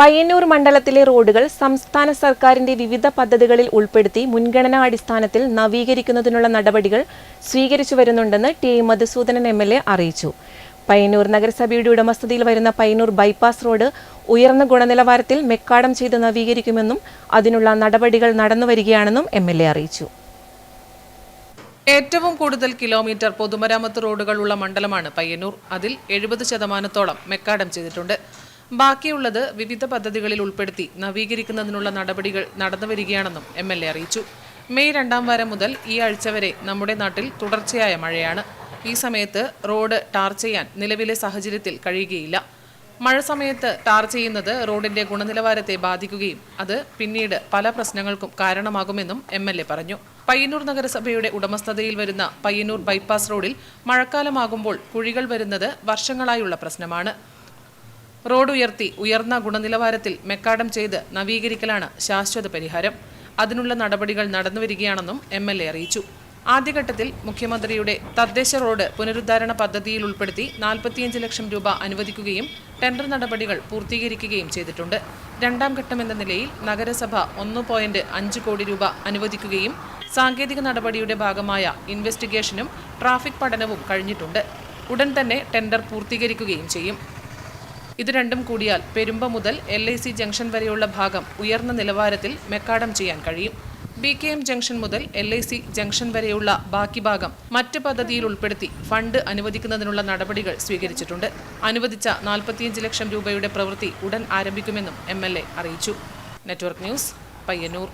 പയ്യന്നൂർ മണ്ഡലത്തിലെ റോഡുകൾ സംസ്ഥാന സർക്കാരിന്റെ വിവിധ പദ്ധതികളിൽ ഉൾപ്പെടുത്തി മുൻഗണനാ അടിസ്ഥാനത്തിൽ നവീകരിക്കുന്നതിനുള്ള നടപടികൾ സ്വീകരിച്ചു വരുന്നുണ്ടെന്ന് T Madhusudanan M L A അറിയിച്ചു. പയ്യന്നൂർ നഗരസഭയുടെ ഉടമസ്ഥതയിൽ വരുന്ന പയ്യന്നൂർ ബൈപ്പാസ് റോഡ് ഉയർന്ന ഗുണനിലവാരത്തിൽ മെക്കാടം ചെയ്ത് നവീകരിക്കുമെന്നും അതിനുള്ള നടപടികൾ നടന്നുവരികയാണെന്നും എം എൽ എ അറിയിച്ചു. ഏറ്റവും കൂടുതൽ കിലോമീറ്റർ പൊതുമരാമത്ത് റോഡുകളുള്ള മണ്ഡലമാണ് പയ്യന്നൂർ. അതിൽ എഴുപത് ശതമാനത്തോളം മെക്കാടം ചെയ്തിട്ടുണ്ട്. ബാക്കിയുള്ളത് വിവിധ പദ്ധതികളിൽ ഉൾപ്പെടുത്തി നവീകരിക്കുന്നതിനുള്ള നടപടികൾ നടന്നുവരികയാണെന്നും എം എൽ എ അറിയിച്ചു. മെയ് രണ്ടാം വാരം മുതൽ ഈ ആഴ്ച വരെ നമ്മുടെ നാട്ടിൽ തുടർച്ചയായ മഴയാണ്. ഈ സമയത്ത് റോഡ് ടാർ ചെയ്യാൻ നിലവിലെ സാഹചര്യത്തിൽ കഴിയുകയില്ല. മഴ സമയത്ത് ടാർ ചെയ്യുന്നത് റോഡിന്റെ ഗുണനിലവാരത്തെ ബാധിക്കുകയും അത് പിന്നീട് പല പ്രശ്നങ്ങൾക്കും കാരണമാകുമെന്നും എം എൽ എ പറഞ്ഞു. പയ്യന്നൂർ നഗരസഭയുടെ ഉടമസ്ഥതയിൽ വരുന്ന പയ്യന്നൂർ ബൈപ്പാസ് റോഡിൽ മഴക്കാലമാകുമ്പോൾ കുഴികൾ വരുന്നത് വർഷങ്ങളായുള്ള പ്രശ്നമാണ്. റോഡ് ഉയർത്തി ഉയർന്ന ഗുണനിലവാരത്തിൽ മെക്കാഡം ചെയ്ത് നവീകരിക്കലാണ് ശാശ്വത പരിഹാരം. അതിനുള്ള നടപടികൾ നടന്നുവരികയാണെന്നും എം എൽ എ അറിയിച്ചു. ആദ്യഘട്ടത്തിൽ മുഖ്യമന്ത്രിയുടെ തദ്ദേശ റോഡ് പുനരുദ്ധാരണ പദ്ധതിയിൽ ഉൾപ്പെടുത്തി നാൽപ്പത്തിയഞ്ച് ലക്ഷം രൂപ അനുവദിക്കുകയും ടെൻഡർ നടപടികൾ പൂർത്തീകരിക്കുകയും ചെയ്തിട്ടുണ്ട്. രണ്ടാം ഘട്ടമെന്ന നിലയിൽ നഗരസഭ ഒന്ന് പോയിന്റ് അഞ്ച് കോടി രൂപ അനുവദിക്കുകയും സാങ്കേതിക നടപടിയുടെ ഭാഗമായ ഇൻവെസ്റ്റിഗേഷനും ട്രാഫിക് പഠനവും കഴിഞ്ഞിട്ടുണ്ട്. ഉടൻ തന്നെ ടെൻഡർ പൂർത്തീകരിക്കുകയും ചെയ്യും. ഇത് രണ്ടും കൂടിയാൽ പെരുമ്പ മുതൽ എൽ ഐ സി ജംഗ്ഷൻ വരെയുള്ള ഭാഗം ഉയർന്ന നിലവാരത്തിൽ മെക്കാഡം ചെയ്യാൻ കഴിയും. ബി കെ എം ജംഗ്ഷൻ മുതൽ എൽ ഐ സി ജംഗ്ഷൻ വരെയുള്ള ബാക്കി ഭാഗം മറ്റ് പദ്ധതിയിൽ ഉൾപ്പെടുത്തി ഫണ്ട് അനുവദിക്കുന്നതിനുള്ള നടപടികൾ സ്വീകരിച്ചിട്ടുണ്ട്. അനുവദിച്ച നാൽപ്പത്തിയഞ്ച് ലക്ഷം രൂപയുടെ പ്രവൃത്തി ഉടൻ ആരംഭിക്കുമെന്നും എം അറിയിച്ചു. Network news Payyanur.